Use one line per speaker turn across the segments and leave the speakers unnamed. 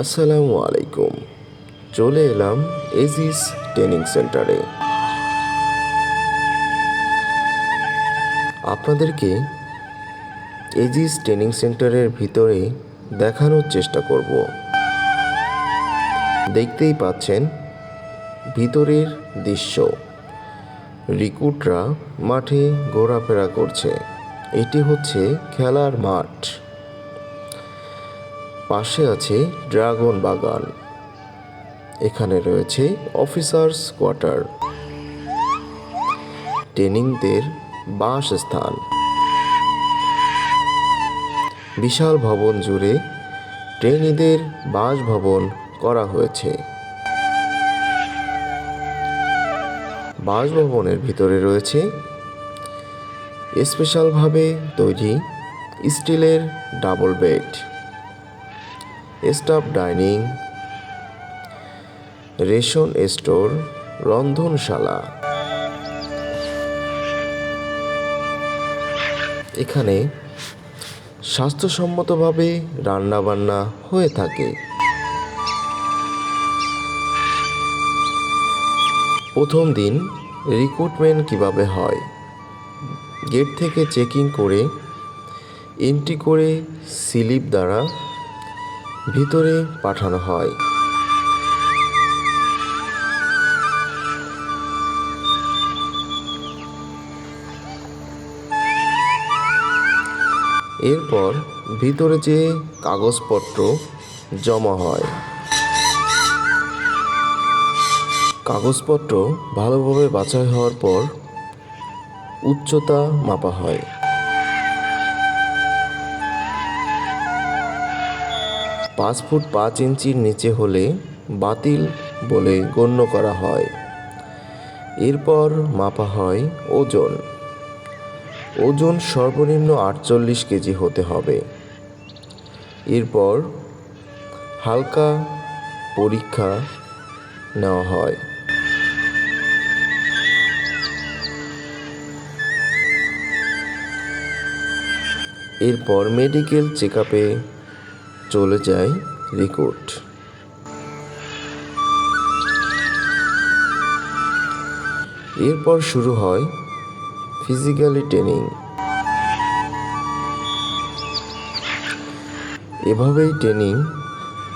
আসসালামু আলাইকুম। চলে এলাম এজিস ট্রেনিং সেন্টারে আপনাদেরকে এজিস ট্রেনিং সেন্টারের ভিতরে দেখানোর চেষ্টা করব। দেখতেই পাচ্ছেন ভিতরের দৃশ্য। রিক্রুটরা মাঠে ঘোরাফেরা করছে। এটি হচ্ছে খেলার মাঠ। পাশে আছে ড্রাগন বাগান। এখানে রয়েছে অফিসার্স কোয়ার্টার। ট্রেনিংদের বাসস্থান। বিশাল ভবন জুড়ে ট্রেনিদের বাসভবন করা হয়েছে। বাসভবনের ভিতরে রয়েছে স্পেশালভাবে তৈরি স্টিলের double bed. Staff dining, ration store, রন্ধনশালা। এখানে স্বাস্থ্যসম্মতভাবে রান্নাবান্না হয়ে থাকে। প্রথম দিন রিক্রুটমেন্ট কীভাবে হয়? গেট থেকে চেকিং করে এন্ট্রি করে স্লিপ দ্বারা ভিতরে পাঠানো হয়। এরপর ভিতরে যে কাগজপত্র জমা হয়, কাগজপত্র ভালোভাবে বাছাই হওয়ার পর উচ্চতা মাপা হয়। পাঁচ ফুট পাঁচ ইঞ্চির নিচে হলে বাতিল বলে গণ্য করা হয়। এরপর মাপা হয় ওজন। ওজন সর্বনিম্ন আটচল্লিশ কেজি হতে হবে। এরপর হালকা পরীক্ষা নেওয়া হয়। এরপর মেডিকেল চেক আপে চলে যায় রেকর্ড। এরপর শুরু হয় ফিজিক্যালি ট্রেনিং। এভাবেই ট্রেনিং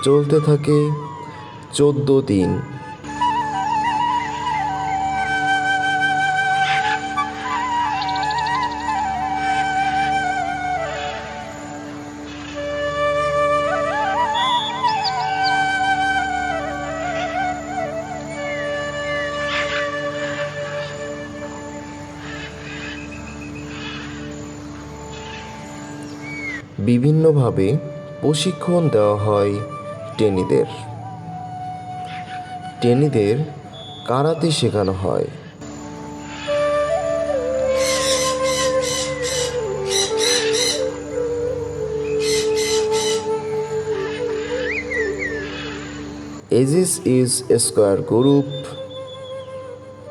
চলতে থাকে চোদ্দ দিন। বিভিন্নভাবে প্রশিক্ষণ দেওয়া হয় টেনিদের। টেনিদের কারাতে শেখানো হয়। Aegis is square group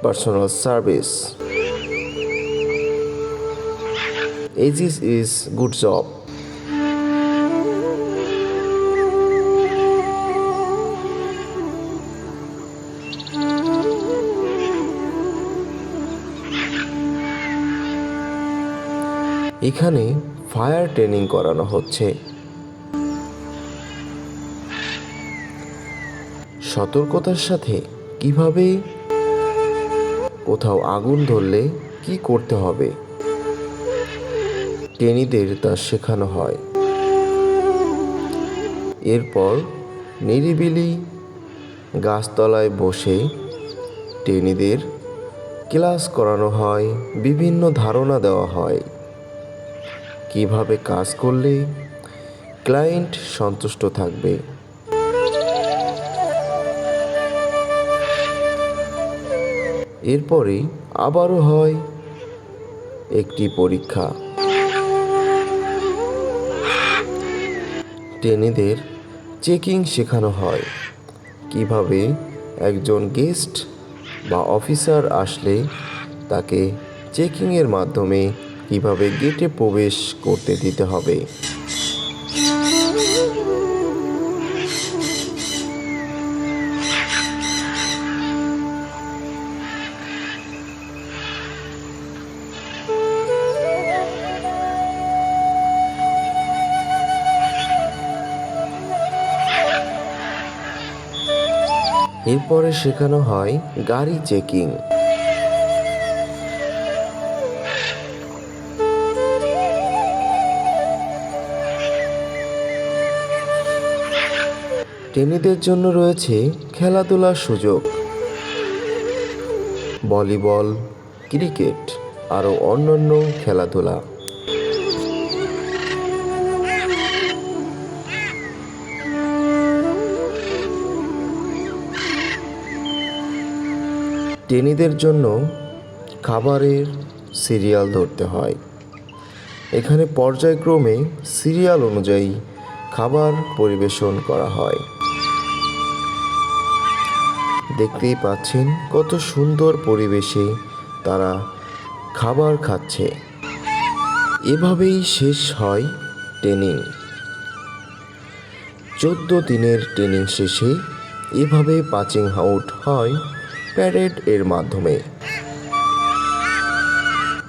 personal service Aegis is good job এখানে ফায়ার ট্রেনিং করানো হচ্ছে। সতর্কতার সাথে কীভাবে কোথাও আগুন ধরলে কি করতে হবে? ট্রেনিদের তা শেখানো হয়। এরপর নিরিবিলি গাছতলায় বসে ট্রেনিদের ক্লাস করানো হয়, বিভিন্ন ধারণা দেওয়া হয়। কীভাবে কাজ করলে ক্লায়েন্ট সন্তুষ্ট থাকবে? এরপরে আবারও হয় একটি পরীক্ষা। ট্রেনিদের চেকিং শেখানো হয়। কীভাবে একজন গেস্ট বা অফিসার আসলে তাকে চেকিংয়ের মাধ্যমে কীভাবে গেটে প্রবেশ করতে দিতে হবে? এরপরে শেখানো হয় গাড়ি চেকিং। টেনিদের জন্য রয়েছে খেলাধুলার সুযোগ। ভলিবল, ক্রিকেট, আরও অন্যান্য খেলাধুলা। টেনিদের জন্য খাবারের সিরিয়াল ধরতে হয়। এখানে পর্যায়ক্রমে সিরিয়াল অনুযায়ী খাবার পরিবেশন করা হয়। দেখতেই পাচ্ছেন কত সুন্দর পরিবেশে তারা খাবার খাচ্ছে। এভাবেই শেষ হয় ট্রেনিং। চোদ্দ দিনের ট্রেনিং শেষে এভাবে পাচিং আউট হয় প্যারেড এর মাধ্যমে।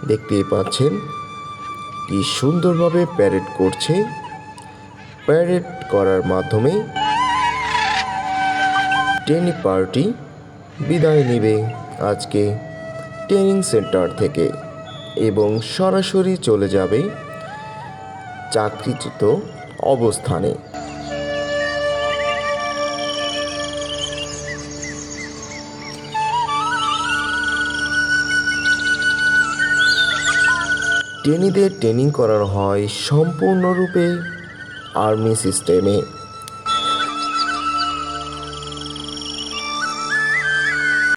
দেখতেই পাচ্ছেন কি সুন্দরভাবে প্যারেড করছে। প্যারেড করার মাধ্যমে ট্রেনিং পার্টি বিদায় নেবে আজকে ট্রেনিং সেন্টার থেকে এবং সরাসরি চলে যাবে চাকরিচ্যুত অবস্থানে। ট্রেনিদের ট্রেনিং করানো হয় সম্পূর্ণরূপে আর্মি সিস্টেমে।